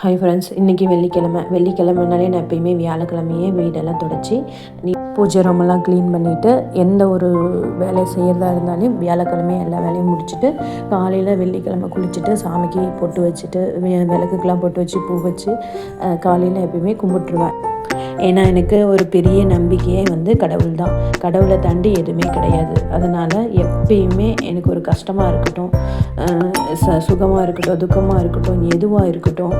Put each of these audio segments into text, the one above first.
Hi friends இன்றைக்கி வெள்ளிக்கிழமை. வெள்ளிக்கிழமைனாலே நான் எப்பயுமே வியாழக்கிழமையே வீடெல்லாம் தொடச்சி நீ பூஜை ரூமெல்லாம் க்ளீன் பண்ணிவிட்டு எந்த ஒரு வேலையை செய்கிறதா இருந்தாலும் வியாழக்கிழமையே எல்லா வேலையும் முடிச்சுட்டு காலையில் வெள்ளிக்கிழமை குளிச்சுட்டு சாமிக்கு பொட்டு வச்சுட்டு விளக்குக்கெலாம் பொட்டு வச்சு பூ வச்சு காலையில் எப்பயுமே கும்பிட்டுருவேன். ஏன்னா எனக்கு ஒரு பெரிய நம்பிக்கையே வந்து கடவுள் தான் கடவுளை தாண்டி எதுவுமே கிடையாது. அதனால் எப்பயுமே எனக்கு ஒரு கஷ்டமாக இருக்கட்டும் ச சுகமாக இருக்கட்டும் துக்கமாக இருக்கட்டும் எதுவாக இருக்கட்டும்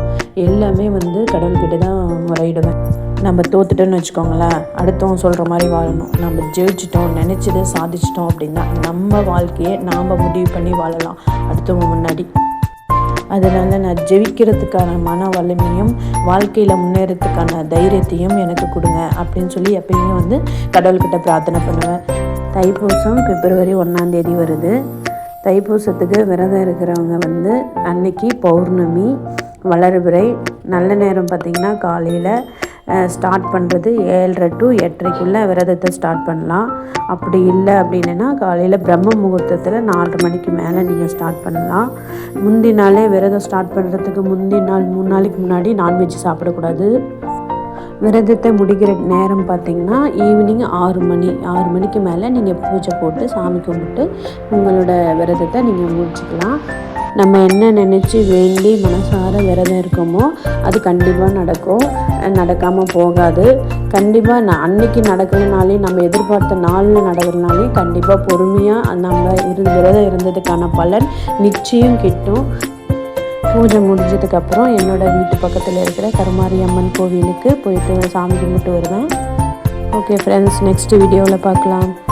எல்லாமே வந்து கடவுள்கிட்ட தான் முறையிடுவேன். நம்ம தோத்துட்டோன்னு வச்சுக்கோங்களேன் அடுத்தவங்க சொல்கிற மாதிரி வாழணும். நம்ம ஜெயிச்சிட்டோம் நினச்சதை சாதிச்சிட்டோம் அப்படின்னா நம்ம வாழ்க்கையை நாம் முடிவு பண்ணி வாழலாம். அடுத்தவங்க முன்னாடி. அதனால் நான் ஜெயிக்கிறதுக்கான மன வலிமையும் வாழ்க்கையில் முன்னேறதுக்கான தைரியத்தையும் எனக்கு கொடுங்க அப்படின்னு சொல்லி எப்பயுமே வந்து கடவுள்கிட்ட பிரார்த்தனை பண்ணுவேன். தைப்பூசம் பிப்ரவரி ஒன்றாந்தேதி வருது. தைப்பூசத்துக்கு விரதம் இருக்கிறவங்க வந்து அன்னைக்கு பௌர்ணமி வளர்பிறை நல்ல நேரம் பார்த்திங்கன்னா காலையில் ஸ்டார்ட் பண்ணுறது ஏழரை டு எட்டரைக்குள்ளே விரதத்தை ஸ்டார்ட் பண்ணலாம். அப்படி இல்லை அப்படின்னா காலையில் பிரம்ம முகூர்த்தத்தில் நாலரை மணிக்கு மேலே நீங்கள் ஸ்டார்ட் பண்ணலாம். முந்தி நாளே விரதம் ஸ்டார்ட் பண்ணுறதுக்கு முந்தி நாள் மூணு நாளைக்கு முன்னாடி நான்வெஜ் சாப்பிடக்கூடாது. விரதத்தை முடிக்கிற நேரம் பார்த்தீங்கன்னா ஈவினிங் ஆறு மணி ஆறு மணிக்கு மேலே நீங்கள் பூஜை போட்டு சாமி கும்பிட்டு உங்களோட விரதத்தை நீங்கள் முடிச்சுக்கலாம். நம்ம என்ன நினச்சி வேண்டி மனசார விரதம் இருக்கோமோ அது கண்டிப்பாக நடக்கும். நடக்காமல் போகாது. கண்டிப்பாக நான் அன்னைக்கு நடக்கிறனாலே நம்ம எதிர்பார்த்த நாளில் நடக்கிறனாலே கண்டிப்பாக பொறுமையாக நம்ம இருந்து விரதம் இருந்ததுக்கான பலன் நிச்சயம் கிட்டும். பூஜை முடிஞ்சதுக்கப்புறம் என்னோடய வீட்டு பக்கத்தில் இருக்கிற கருமாரி அம்மன் கோவிலுக்கு போயிட்டு சாமி கும்பிட்டு வருவேன். ஓகே ஃப்ரெண்ட்ஸ் நெக்ஸ்ட் வீடியோவில் பார்க்கலாம்